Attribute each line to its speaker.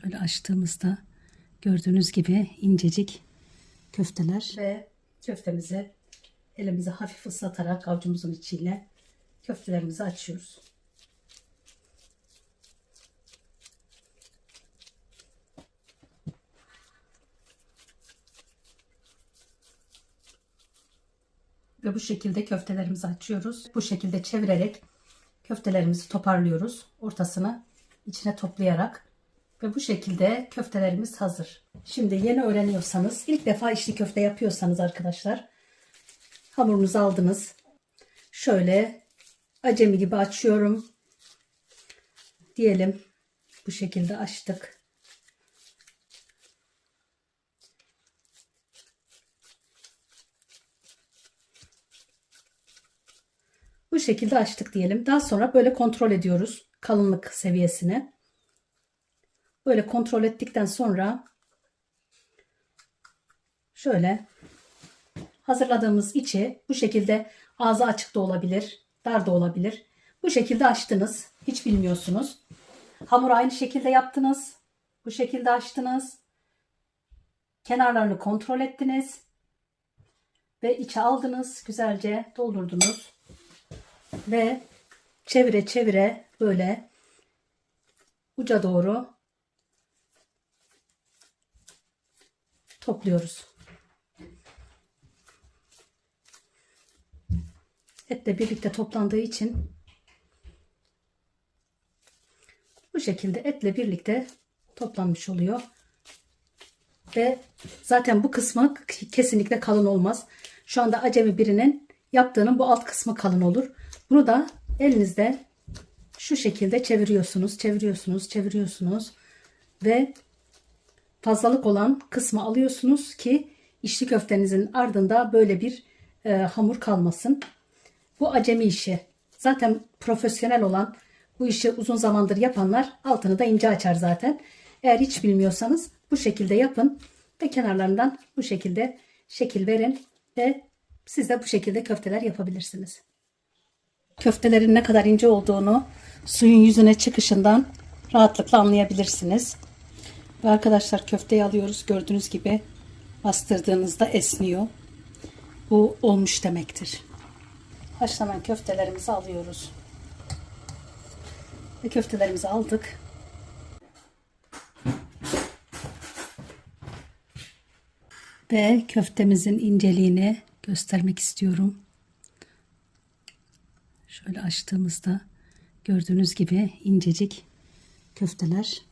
Speaker 1: Şöyle açtığımızda gördüğünüz gibi incecik köfteler ve köftemizi elimizi hafif ıslatarak avucumuzun içiyle köftelerimizi açıyoruz. Ve bu şekilde köftelerimizi açıyoruz. Bu şekilde çevirerek köftelerimizi toparlıyoruz. Ortasını içine toplayarak ve bu şekilde köftelerimiz hazır. Şimdi yeni öğreniyorsanız, ilk defa içli köfte yapıyorsanız arkadaşlar, hamurunuzu aldınız. Şöyle acemi gibi açıyorum. Diyelim bu şekilde açtık. Bu şekilde açtık diyelim. Daha sonra böyle kontrol ediyoruz kalınlık seviyesini. Böyle kontrol ettikten sonra şöyle hazırladığımız içi bu şekilde ağzı açık da olabilir, dar da olabilir. Bu şekilde açtınız. Hiç bilmiyorsunuz. Hamuru aynı şekilde yaptınız. Bu şekilde açtınız. Kenarlarını kontrol ettiniz. Ve içe aldınız. Güzelce doldurdunuz. Ve çevire çevire böyle uca doğru topluyoruz. Etle birlikte toplandığı için bu şekilde etle birlikte toplanmış oluyor. Ve zaten bu kısmı kesinlikle kalın olmaz. Şu anda acemi birinin yaptığının bu alt kısmı kalın olur. Bunu da elinizde şu şekilde çeviriyorsunuz, çeviriyorsunuz, çeviriyorsunuz ve fazlalık olan kısmı alıyorsunuz ki içli köftenizin ardında böyle bir e, hamur kalmasın. Bu acemi işi. Zaten profesyonel olan bu işi uzun zamandır yapanlar altını da ince açar zaten. Eğer hiç bilmiyorsanız bu şekilde yapın ve kenarlarından bu şekilde şekil verin ve siz de bu şekilde köfteler yapabilirsiniz. Köftelerin ne kadar ince olduğunu suyun yüzüne çıkışından rahatlıkla anlayabilirsiniz. Ve arkadaşlar köfteyi alıyoruz. Gördüğünüz gibi bastırdığınızda esniyor. Bu olmuş demektir. Haşlanan köftelerimizi alıyoruz. Ve köftelerimizi aldık. Ve köftemizin inceliğini göstermek istiyorum. Şöyle açtığımızda gördüğünüz gibi incecik köfteler